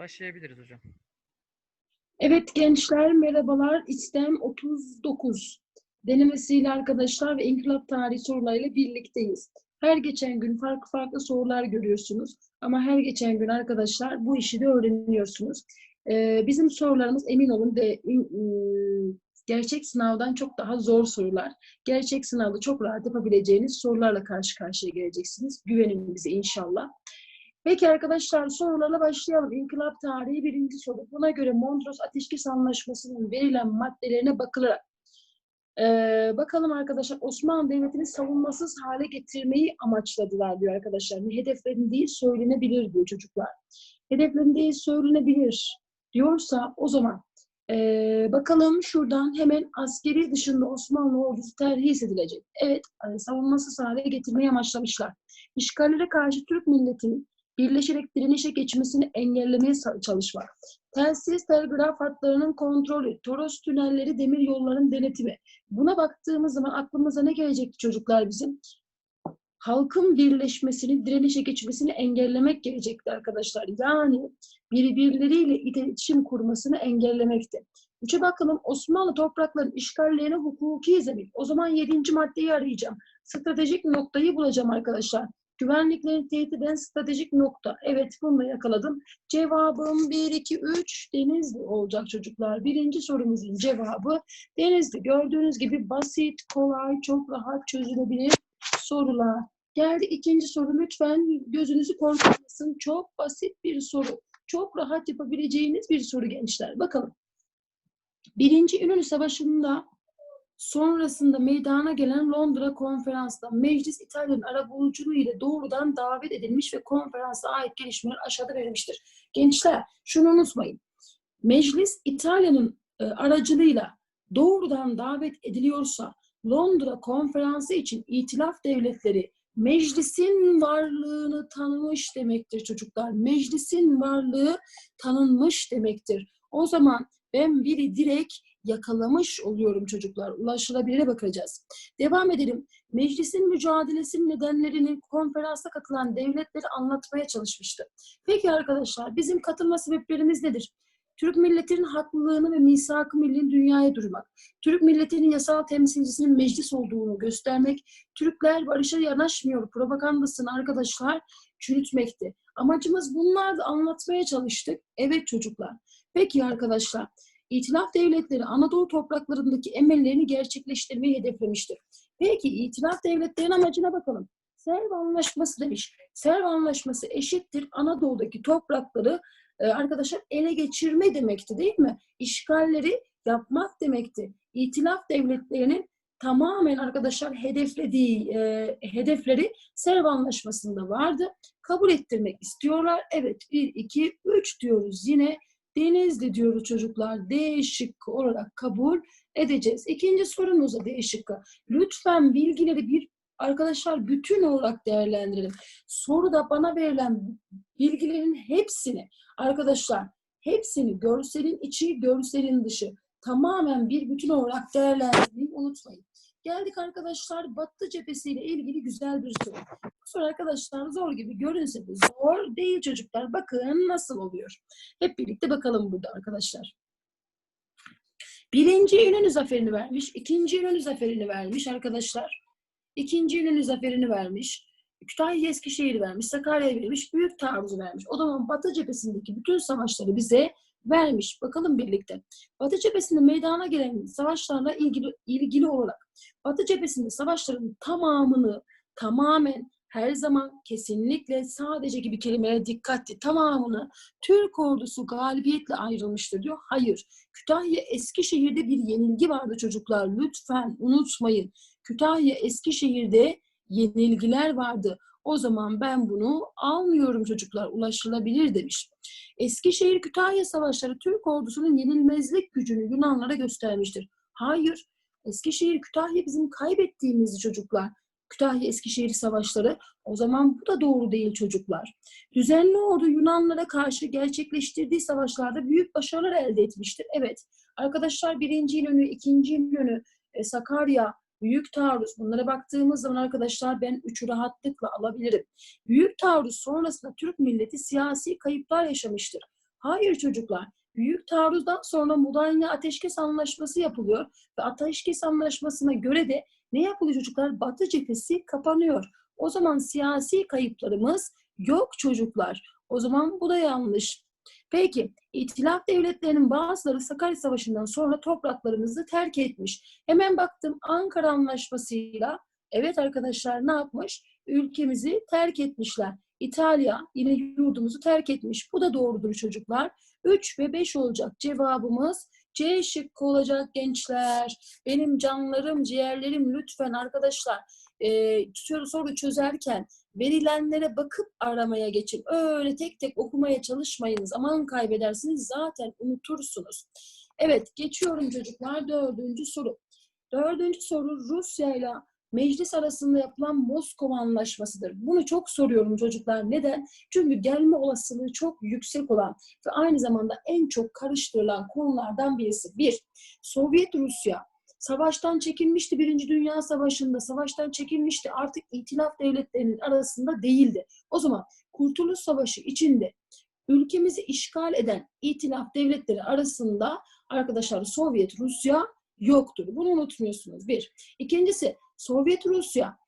Başlayabiliriz hocam. Evet gençler merhabalar. İstem 39 denemesiyle arkadaşlar ve inkılap tarihi sorularıyla birlikteyiz. Her geçen gün farklı farklı sorular görüyorsunuz. Ama her geçen gün arkadaşlar bu işi de öğreniyorsunuz. Ee, bizim sorularımız emin olun de gerçek sınavdan çok daha zor sorular. Gerçek sınavda çok rahat yapabileceğiniz sorularla karşı karşıya geleceksiniz. Güvenin bize inşallah. Peki arkadaşlar sorularla başlayalım. İnkılap tarihi birinci soru. Buna göre Mondros Ateşkes Anlaşması'nın verilen maddelerine bakılarak ee, bakalım arkadaşlar Osmanlı Devleti'ni savunmasız hale getirmeyi amaçladılar diyor arkadaşlar. Yani hedeflerin değil söylenebilir diyor çocuklar. Hedeflerin değil söylenebilir diyorsa o zaman ee, bakalım şuradan hemen askeri dışında Osmanlı ordusu terhis edilecek. Evet savunmasız hale getirmeyi amaçlamışlar. İşgallere karşı Türk milletinin birleşerek direnişe geçmesini engellemeye çalışmak. Telsiz telgraf hatlarının kontrolü, Toros tünelleri, demir yolların denetimi. Buna baktığımız zaman aklımıza ne gelecekti çocuklar bizim? Halkın birleşmesini, direnişe geçmesini engellemek gelecekti arkadaşlar. Yani birbirleriyle iletişim kurmasını engellemekti. Üçe bakalım Osmanlı toprakların işgallerine hukuki zemin. O zaman yedinci maddeyi arayacağım. Stratejik noktayı bulacağım arkadaşlar. Güvenliklerini tehdit eden stratejik nokta. Evet bunu da yakaladım. Cevabım 1, 2, 3 Denizli olacak çocuklar. Birinci sorumuzun cevabı Denizli. Gördüğünüz gibi basit, kolay, çok rahat çözülebilir sorular. Geldi ikinci soru. Lütfen gözünüzü korkutmasın. Çok basit bir soru. Çok rahat yapabileceğiniz bir soru gençler. Bakalım. Birinci İnönü Savaşı'nda sonrasında meydana gelen Londra konferansında meclis İtalya'nın arabuluculuğu ile doğrudan davet edilmiş ve konferansa ait gelişmeler aşağıda verilmiştir. Gençler şunu unutmayın. Meclis İtalya'nın e, aracılığıyla doğrudan davet ediliyorsa Londra konferansı için itilaf devletleri meclisin varlığını tanımış demektir çocuklar. Meclisin varlığı tanınmış demektir. O zaman ben biri direkt yakalamış oluyorum çocuklar. Ulaşılabilire bakacağız. Devam edelim. Meclisin mücadelesinin nedenlerini konferansa katılan devletleri anlatmaya çalışmıştı. Peki arkadaşlar bizim katılma sebeplerimiz nedir? Türk milletinin haklılığını ve misak-ı millini dünyaya duyurmak, Türk milletinin yasal temsilcisinin meclis olduğunu göstermek, Türkler barışa yanaşmıyor propagandasını arkadaşlar çürütmekti. Amacımız bunlar anlatmaya çalıştık. Evet çocuklar. Peki arkadaşlar, İtilaf devletleri Anadolu topraklarındaki emellerini gerçekleştirmeyi hedeflemiştir. Peki itilaf devletlerin amacına bakalım. Serv Anlaşması demiş. Serv Anlaşması eşittir Anadolu'daki toprakları e, arkadaşlar ele geçirme demekti değil mi? İşgalleri yapmak demekti. İtilaf devletlerinin tamamen arkadaşlar hedeflediği e, hedefleri Serv Anlaşması'nda vardı. Kabul ettirmek istiyorlar. Evet 1, 2, 3 diyoruz yine Denizli diyoruz çocuklar. D şıkkı olarak kabul edeceğiz. İkinci sorumuza D şıkkı. Lütfen bilgileri bir arkadaşlar bütün olarak değerlendirelim. Soruda bana verilen bilgilerin hepsini arkadaşlar hepsini görselin içi, görselin dışı tamamen bir bütün olarak değerlendirmeyi unutmayın. Geldik arkadaşlar Batı cephesiyle ilgili güzel bir soru. Bu soru arkadaşlar zor gibi görünse de zor değil çocuklar. Bakın nasıl oluyor. Hep birlikte bakalım burada arkadaşlar. Birinci İnönü zaferini vermiş. ikinci İnönü zaferini vermiş arkadaşlar. İkinci İnönü zaferini vermiş. Kütahya Eskişehir'i vermiş. Sakarya'yı vermiş. Büyük taarruzu vermiş. O zaman Batı cephesindeki bütün savaşları bize vermiş. Bakalım birlikte. Batı cephesinde meydana gelen savaşlarla ilgili ilgili olarak Batı cephesinde savaşların tamamını tamamen her zaman kesinlikle sadece gibi kelimelere dikkatli tamamını Türk ordusu galibiyetle ayrılmıştır diyor. Hayır. Kütahya Eskişehir'de bir yenilgi vardı çocuklar. Lütfen unutmayın. Kütahya Eskişehir'de yenilgiler vardı. O zaman ben bunu almıyorum çocuklar ulaşılabilir demiş. Eskişehir Kütahya Savaşları Türk ordusunun yenilmezlik gücünü Yunanlara göstermiştir. Hayır. Eskişehir Kütahya bizim kaybettiğimiz çocuklar. Kütahya Eskişehir savaşları. O zaman bu da doğru değil çocuklar. Düzenli ordu Yunanlara karşı gerçekleştirdiği savaşlarda büyük başarılar elde etmiştir. Evet. Arkadaşlar birinci İnönü, ikinci İnönü, e, Sakarya, Büyük taarruz. Bunlara baktığımız zaman arkadaşlar ben üçü rahatlıkla alabilirim. Büyük taarruz sonrasında Türk milleti siyasi kayıplar yaşamıştır. Hayır çocuklar. Büyük taarruzdan sonra Mudanya Ateşkes Anlaşması yapılıyor ve Ateşkes Anlaşması'na göre de ne yapılıyor çocuklar? Batı cephesi kapanıyor. O zaman siyasi kayıplarımız yok çocuklar. O zaman bu da yanlış. Peki, İtilaf devletlerinin bazıları Sakarya Savaşı'ndan sonra topraklarımızı terk etmiş. Hemen baktım Ankara Anlaşması'yla evet arkadaşlar ne yapmış? Ülkemizi terk etmişler. İtalya yine yurdumuzu terk etmiş. Bu da doğrudur çocuklar. 3 ve 5 olacak cevabımız. C şıkkı olacak gençler. Benim canlarım, ciğerlerim lütfen arkadaşlar e, soru, çözerken verilenlere bakıp aramaya geçin. Öyle tek tek okumaya çalışmayın. Zaman kaybedersiniz zaten unutursunuz. Evet geçiyorum çocuklar dördüncü soru. Dördüncü soru Rusya ile meclis arasında yapılan Moskova Anlaşması'dır. Bunu çok soruyorum çocuklar. Neden? Çünkü gelme olasılığı çok yüksek olan ve aynı zamanda en çok karıştırılan konulardan birisi. Bir, Sovyet Rusya savaştan çekilmişti Birinci Dünya Savaşı'nda, savaştan çekilmişti artık itilaf devletlerinin arasında değildi. O zaman Kurtuluş Savaşı içinde ülkemizi işgal eden itilaf devletleri arasında arkadaşlar Sovyet Rusya yoktur. Bunu unutmuyorsunuz. Bir. İkincisi Sovyet Rusya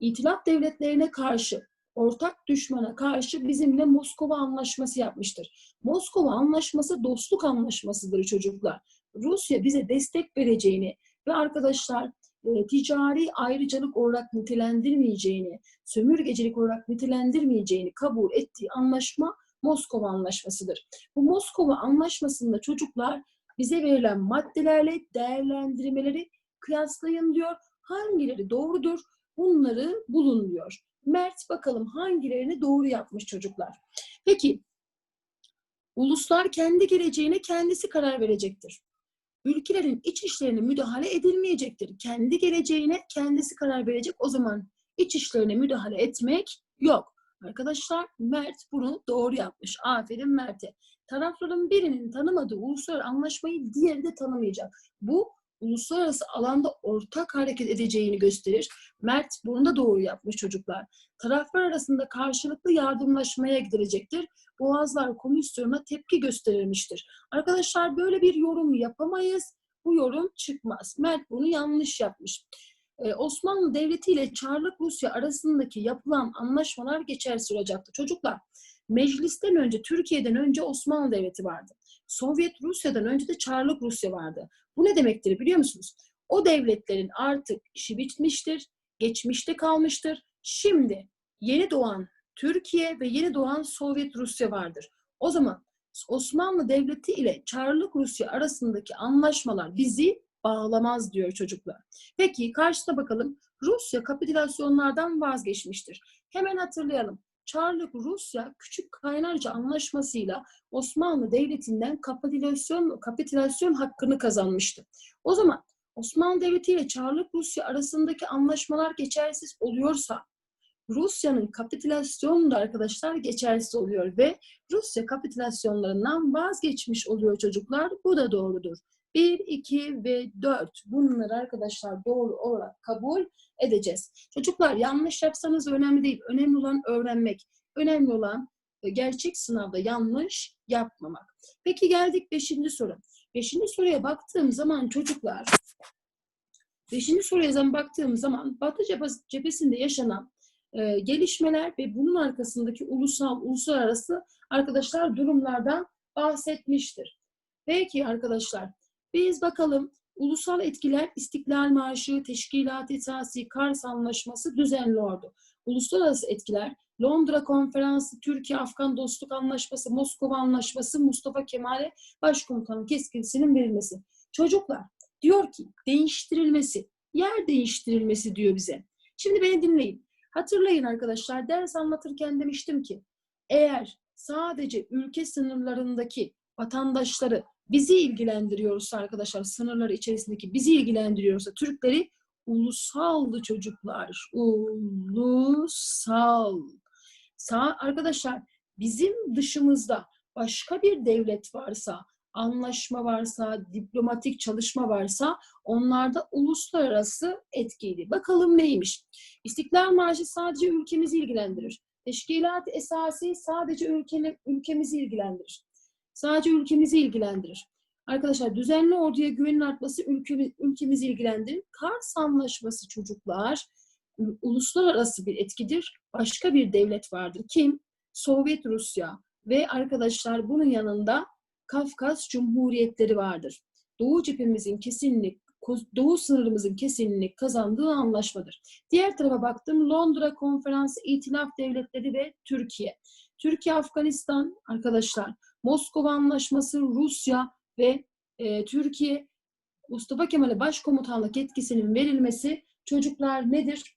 itilaf devletlerine karşı ortak düşmana karşı bizimle Moskova Anlaşması yapmıştır. Moskova Anlaşması dostluk anlaşmasıdır çocuklar. Rusya bize destek vereceğini ve arkadaşlar e, ticari ayrıcalık olarak nitelendirmeyeceğini, sömürgecilik olarak nitelendirmeyeceğini kabul ettiği anlaşma Moskova Anlaşması'dır. Bu Moskova Anlaşması'nda çocuklar bize verilen maddelerle değerlendirmeleri kıyaslayın diyor. Hangileri doğrudur? Bunları bulun diyor. Mert bakalım hangilerini doğru yapmış çocuklar. Peki, uluslar kendi geleceğine kendisi karar verecektir. Ülkelerin iç işlerine müdahale edilmeyecektir. Kendi geleceğine kendisi karar verecek. O zaman iç işlerine müdahale etmek yok. Arkadaşlar Mert bunu doğru yapmış. Aferin Mert'e. Tarafların birinin tanımadığı uluslararası anlaşmayı diğeri de tanımayacak. Bu uluslararası alanda ortak hareket edeceğini gösterir. Mert bunu da doğru yapmış çocuklar. Taraflar arasında karşılıklı yardımlaşmaya gidilecektir. Boğazlar Komisyonu'na tepki gösterilmiştir. Arkadaşlar böyle bir yorum yapamayız. Bu yorum çıkmaz. Mert bunu yanlış yapmış. Ee, Osmanlı Devleti ile Çarlık Rusya arasındaki yapılan anlaşmalar geçersiz olacaktı. Çocuklar, meclisten önce, Türkiye'den önce Osmanlı Devleti vardı. Sovyet Rusya'dan önce de Çarlık Rusya vardı. Bu ne demektir biliyor musunuz? O devletlerin artık işi bitmiştir, geçmişte kalmıştır. Şimdi yeni doğan Türkiye ve yeni doğan Sovyet Rusya vardır. O zaman Osmanlı Devleti ile Çarlık Rusya arasındaki anlaşmalar bizi bağlamaz diyor çocuklar. Peki karşıda bakalım. Rusya kapitülasyonlardan vazgeçmiştir. Hemen hatırlayalım. Çarlık Rusya Küçük Kaynarca Anlaşması'yla Osmanlı Devleti'nden kapitülasyon, kapitülasyon hakkını kazanmıştı. O zaman Osmanlı Devleti ile Çarlık Rusya arasındaki anlaşmalar geçersiz oluyorsa Rusya'nın kapitülasyonu da arkadaşlar geçersiz oluyor ve Rusya kapitülasyonlarından vazgeçmiş oluyor çocuklar. Bu da doğrudur. 1, 2 ve 4 bunları arkadaşlar doğru olarak kabul edeceğiz. Çocuklar yanlış yapsanız önemli değil. Önemli olan öğrenmek. Önemli olan e, gerçek sınavda yanlış yapmamak. Peki geldik 5. soru. 5. soruya baktığım zaman çocuklar 5. soruya baktığım zaman Batı cephesinde yaşanan e, gelişmeler ve bunun arkasındaki ulusal, uluslararası arkadaşlar durumlardan bahsetmiştir. Peki arkadaşlar biz bakalım ulusal etkiler İstiklal Marşı, Teşkilat Esası, Kars Anlaşması düzenliyordu. Uluslararası etkiler Londra Konferansı, Türkiye-Afgan Dostluk Anlaşması, Moskova Anlaşması, Mustafa Kemal'e başkomutanın keskilisinin verilmesi. Çocuklar diyor ki değiştirilmesi, yer değiştirilmesi diyor bize. Şimdi beni dinleyin. Hatırlayın arkadaşlar ders anlatırken demiştim ki eğer sadece ülke sınırlarındaki vatandaşları bizi ilgilendiriyorsa arkadaşlar sınırları içerisindeki bizi ilgilendiriyorsa Türkleri ulusaldı çocuklar. Ulusal. Sa arkadaşlar bizim dışımızda başka bir devlet varsa, anlaşma varsa, diplomatik çalışma varsa onlarda uluslararası etkiydi. Bakalım neymiş? İstiklal Marşı sadece ülkemizi ilgilendirir. Teşkilat esası sadece ülkenin, ülkemizi ilgilendirir. Sadece ülkemizi ilgilendirir. Arkadaşlar düzenli orduya güvenin artması ülkemi, ülkemizi ilgilendirir. Kars Anlaşması çocuklar uluslararası bir etkidir. Başka bir devlet vardır. Kim? Sovyet Rusya ve arkadaşlar bunun yanında Kafkas Cumhuriyetleri vardır. Doğu cephemizin kesinlik, Doğu sınırımızın kesinlik kazandığı anlaşmadır. Diğer tarafa baktım. Londra Konferansı İtilaf Devletleri ve Türkiye. Türkiye, Afganistan arkadaşlar. Moskova Anlaşması, Rusya ve e, Türkiye. Mustafa Kemal'e başkomutanlık yetkisinin verilmesi çocuklar nedir?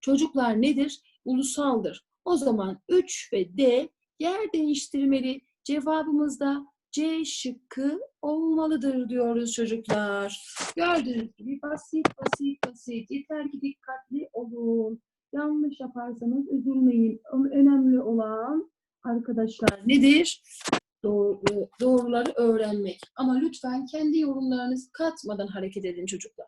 Çocuklar nedir? Ulusaldır. O zaman 3 ve D yer değiştirmeli. Cevabımız da C şıkkı olmalıdır diyoruz çocuklar. Gördüğünüz gibi basit basit basit. Yeter ki dikkatli olun. Yanlış yaparsanız üzülmeyin. Önemli olan arkadaşlar nedir? Doğru, doğruları öğrenmek. Ama lütfen kendi yorumlarınızı katmadan hareket edin çocuklar.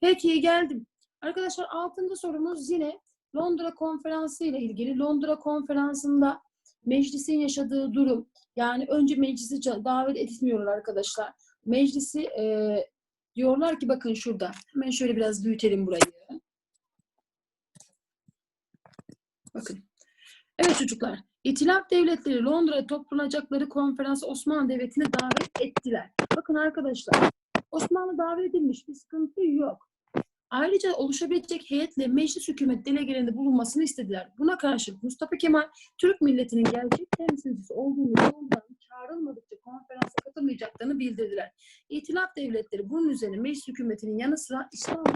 Peki geldim. Arkadaşlar altıncı sorumuz yine Londra Konferansı ile ilgili. Londra Konferansı'nda meclisin yaşadığı durum. Yani önce meclisi davet etmiyorlar arkadaşlar. Meclisi e, diyorlar ki bakın şurada. Hemen şöyle biraz büyütelim burayı. Bakın. Evet çocuklar. İtilaf devletleri Londra'ya toplanacakları konferans Osmanlı Devleti'ne davet ettiler. Bakın arkadaşlar. Osmanlı davet edilmiş. Bir sıkıntı yok. Ayrıca oluşabilecek heyetle meclis hükümet delegelerinde bulunmasını istediler. Buna karşılık Mustafa Kemal Türk milletinin gerçek temsilcisi olduğunu doğrudan çağrılmadıkça konferansa katılmayacaklarını bildirdiler. İtilaf devletleri bunun üzerine meclis hükümetinin yanı sıra İstanbul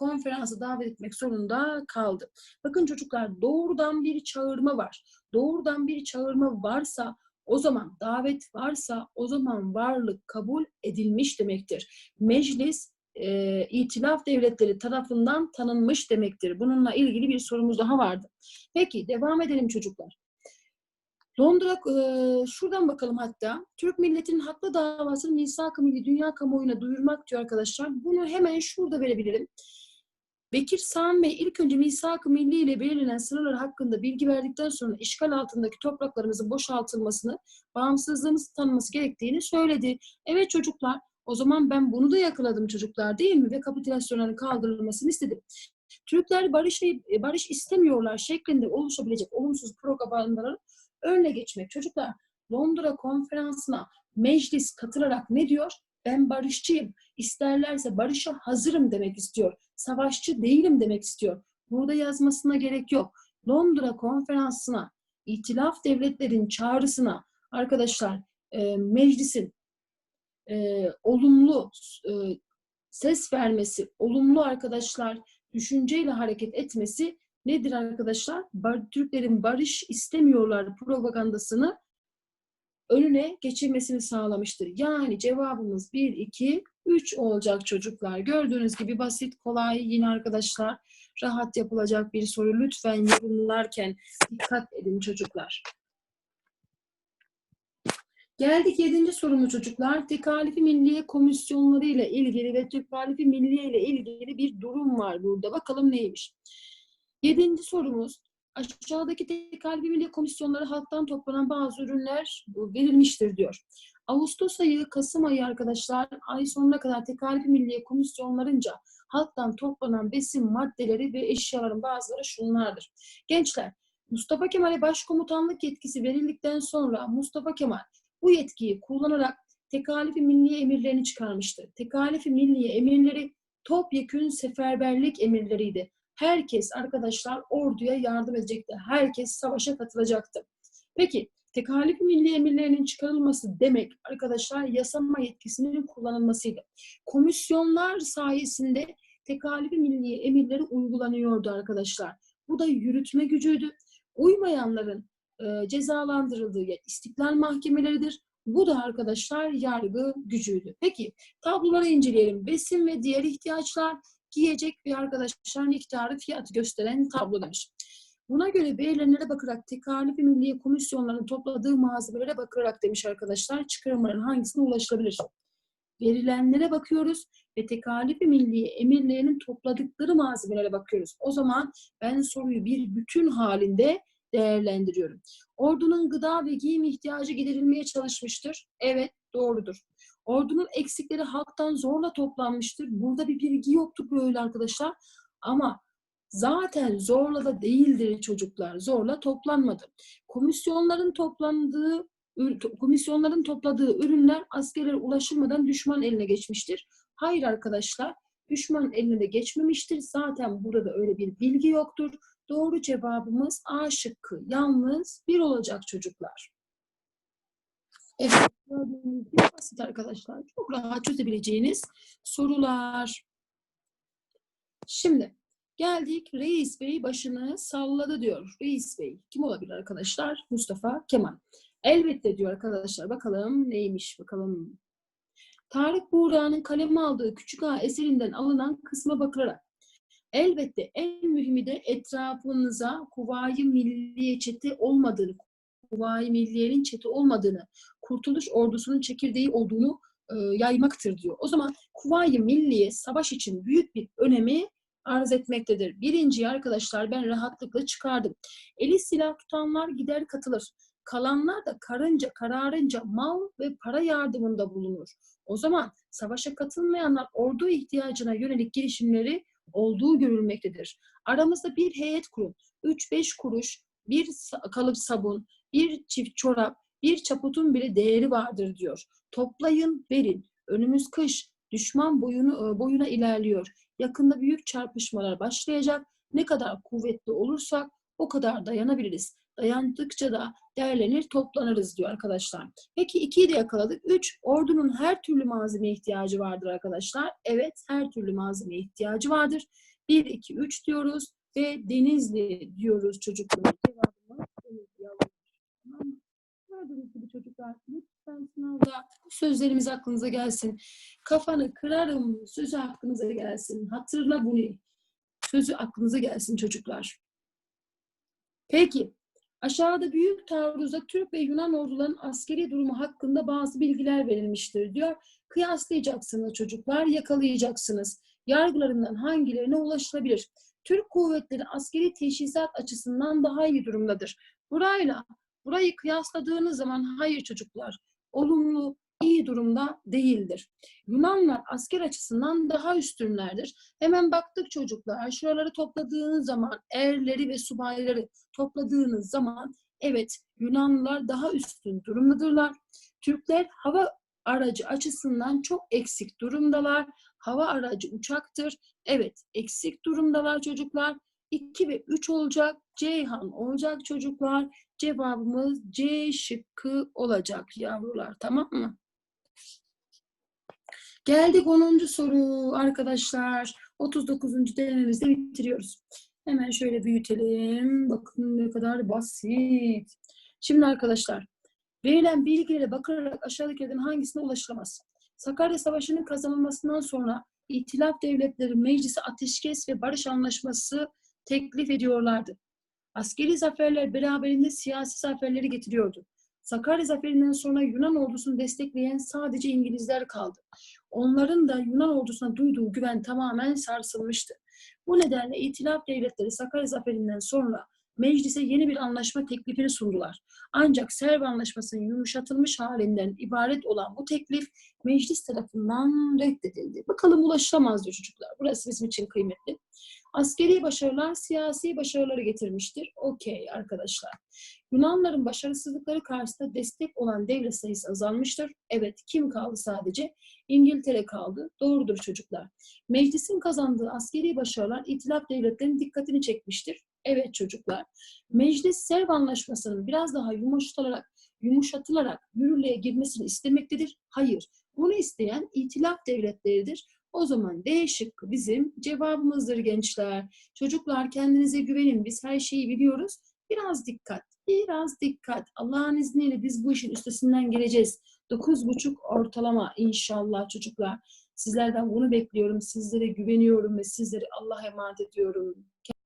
konferansa davet etmek zorunda kaldı. Bakın çocuklar doğrudan bir çağırma var. Doğrudan bir çağırma varsa o zaman davet varsa o zaman varlık kabul edilmiş demektir. Meclis e, itilaf devletleri tarafından tanınmış demektir. Bununla ilgili bir sorumuz daha vardı. Peki devam edelim çocuklar. Londra, e, şuradan bakalım hatta. Türk milletinin haklı davasını misak-ı milli dünya kamuoyuna duyurmak diyor arkadaşlar. Bunu hemen şurada verebilirim. Bekir Sami Bey ilk önce misak-ı milli ile belirlenen sınırlar hakkında bilgi verdikten sonra işgal altındaki topraklarımızın boşaltılmasını, bağımsızlığımızı tanıması gerektiğini söyledi. Evet çocuklar, o zaman ben bunu da yakaladım çocuklar değil mi? Ve kapitülasyonların kaldırılmasını istedim. Türkler barış ve barış istemiyorlar şeklinde oluşabilecek olumsuz propagandaların önüne geçmek. Çocuklar Londra konferansına meclis katılarak ne diyor? Ben barışçıyım. İsterlerse barışa hazırım demek istiyor. Savaşçı değilim demek istiyor. Burada yazmasına gerek yok. Londra konferansına, itilaf devletlerin çağrısına arkadaşlar e, meclisin e, olumlu e, ses vermesi, olumlu arkadaşlar düşünceyle hareket etmesi nedir arkadaşlar? Bar- Türklerin barış istemiyorlar propagandasını önüne geçirmesini sağlamıştır. Yani cevabımız 1, 2, 3 olacak çocuklar. Gördüğünüz gibi basit, kolay yine arkadaşlar rahat yapılacak bir soru. Lütfen yorumlarken dikkat edin çocuklar. Geldik yedinci sorumu çocuklar. Tekalifi Milliye Komisyonları ile ilgili ve Tekalifi Milliye ile ilgili bir durum var burada. Bakalım neymiş? Yedinci sorumuz. Aşağıdaki tekalifi milliye komisyonları halktan toplanan bazı ürünler verilmiştir diyor. Ağustos ayı, Kasım ayı arkadaşlar ay sonuna kadar tekalifi milliye komisyonlarınca halktan toplanan besin maddeleri ve eşyaların bazıları şunlardır. Gençler, Mustafa Kemal'e başkomutanlık yetkisi verildikten sonra Mustafa Kemal bu yetkiyi kullanarak tekalifi milliye emirlerini çıkarmıştır. Tekalifi milliye emirleri topyekün seferberlik emirleriydi. Herkes arkadaşlar orduya yardım edecekti. Herkes savaşa katılacaktı. Peki tekalifi milli emirlerinin çıkarılması demek arkadaşlar yasama yetkisinin kullanılmasıydı. Komisyonlar sayesinde tekalifi milli emirleri uygulanıyordu arkadaşlar. Bu da yürütme gücüydü. Uymayanların e, cezalandırıldığı yer istiklal mahkemeleridir. Bu da arkadaşlar yargı gücüydü. Peki tabloları inceleyelim. Besin ve diğer ihtiyaçlar giyecek ve arkadaşlar miktarı fiyatı gösteren tablo demiş. Buna göre belirlenenlere bakarak tekalifi milliye komisyonlarının topladığı malzemelere bakarak demiş arkadaşlar çıkarımların hangisine ulaşılabilir? Verilenlere bakıyoruz ve tekalifi milliye emirlerinin topladıkları malzemelere bakıyoruz. O zaman ben soruyu bir bütün halinde değerlendiriyorum. Ordunun gıda ve giyim ihtiyacı giderilmeye çalışmıştır. Evet, doğrudur. Ordunun eksikleri halktan zorla toplanmıştır. Burada bir bilgi yoktur böyle arkadaşlar. Ama zaten zorla da değildir çocuklar. Zorla toplanmadı. Komisyonların toplandığı komisyonların topladığı ürünler askerlere ulaşılmadan düşman eline geçmiştir. Hayır arkadaşlar, düşman eline de geçmemiştir. Zaten burada öyle bir bilgi yoktur. Doğru cevabımız A şıkkı. Yalnız bir olacak çocuklar. Evet, gördüğünüz gibi basit arkadaşlar. Çok rahat çözebileceğiniz sorular. Şimdi geldik Reis Bey başını salladı diyor. Reis Bey kim olabilir arkadaşlar? Mustafa Kemal. Elbette diyor arkadaşlar. Bakalım neymiş bakalım. Tarık Buğra'nın kaleme aldığı Küçük Ağa eserinden alınan kısma bakılarak elbette en mühimi de etrafınıza Kuvayi Milliye çeti olmadığını, Kuvayi Milliye'nin çeti olmadığını, Kurtuluş Ordusu'nun çekirdeği olduğunu e, yaymaktır diyor. O zaman Kuvayi Milliye savaş için büyük bir önemi arz etmektedir. Birinciyi arkadaşlar ben rahatlıkla çıkardım. Eli silah tutanlar gider katılır. Kalanlar da karınca kararınca mal ve para yardımında bulunur. O zaman savaşa katılmayanlar ordu ihtiyacına yönelik girişimleri olduğu görülmektedir. Aramızda bir heyet kurun. 3-5 kuruş, bir kalıp sabun, bir çift çorap, bir çaputun bile değeri vardır diyor. Toplayın, verin. Önümüz kış. Düşman boyunu, boyuna ilerliyor. Yakında büyük çarpışmalar başlayacak. Ne kadar kuvvetli olursak o kadar dayanabiliriz. Dayandıkça da derlenir, toplanırız diyor arkadaşlar. Peki ikiyi de yakaladık. Üç, ordunun her türlü malzemeye ihtiyacı vardır arkadaşlar. Evet, her türlü malzemeye ihtiyacı vardır. Bir, iki, üç diyoruz ve Denizli diyoruz çocuklar. Cevabımız Denizli Tamam mı? Gördüğünüz gibi çocuklar lütfen sınavda sözlerimiz aklınıza gelsin. Kafanı kırarım sözü aklınıza gelsin. Hatırla bunu. Sözü aklınıza gelsin çocuklar. Peki. Aşağıda büyük taarruzda Türk ve Yunan ordularının askeri durumu hakkında bazı bilgiler verilmiştir diyor. Kıyaslayacaksınız çocuklar, yakalayacaksınız. Yargılarından hangilerine ulaşılabilir? Türk kuvvetleri askeri teşhisat açısından daha iyi durumdadır. Burayla burayı kıyasladığınız zaman hayır çocuklar, olumlu, iyi durumda değildir. Yunanlar asker açısından daha üstünlerdir. Hemen baktık çocuklar, şuraları topladığınız zaman, erleri ve subayları topladığınız zaman evet Yunanlılar daha üstün durumdadırlar. Türkler hava aracı açısından çok eksik durumdalar. Hava aracı uçaktır. Evet eksik durumdalar çocuklar. 2 ve 3 olacak. Ceyhan olacak çocuklar. Cevabımız C şıkkı olacak yavrular. Tamam mı? Geldik 10. soru arkadaşlar. 39. denememizde bitiriyoruz. Hemen şöyle büyütelim. Bakın ne kadar basit. Şimdi arkadaşlar, verilen bilgilere bakarak aşağıdakilerden hangisine ulaşılamaz? Sakarya Savaşı'nın kazanılmasından sonra İtilaf Devletleri Meclisi Ateşkes ve Barış Anlaşması teklif ediyorlardı. Askeri zaferler beraberinde siyasi zaferleri getiriyordu. Sakarya Zaferi'nden sonra Yunan ordusunu destekleyen sadece İngilizler kaldı. Onların da Yunan ordusuna duyduğu güven tamamen sarsılmıştı. Bu nedenle İtilaf Devletleri Sakarya Zaferi'nden sonra meclise yeni bir anlaşma teklifini sundular. Ancak Serv Anlaşması'nın yumuşatılmış halinden ibaret olan bu teklif meclis tarafından reddedildi. Bakalım ulaşılamaz diyor çocuklar. Burası bizim için kıymetli. Askeri başarılar siyasi başarıları getirmiştir. Okey arkadaşlar. Yunanların başarısızlıkları karşısında destek olan devlet sayısı azalmıştır. Evet kim kaldı sadece? İngiltere kaldı. Doğrudur çocuklar. Meclisin kazandığı askeri başarılar itilaf devletlerinin dikkatini çekmiştir. Evet çocuklar. Meclis Serv Anlaşması'nın biraz daha yumuşatılarak, yumuşatılarak yürürlüğe girmesini istemektedir. Hayır. Bunu isteyen itilaf devletleridir. O zaman D şıkkı bizim cevabımızdır gençler. Çocuklar kendinize güvenin. Biz her şeyi biliyoruz. Biraz dikkat, biraz dikkat. Allah'ın izniyle biz bu işin üstesinden geleceğiz. 9,5 ortalama inşallah çocuklar. Sizlerden bunu bekliyorum. Sizlere güveniyorum ve sizleri Allah'a emanet ediyorum.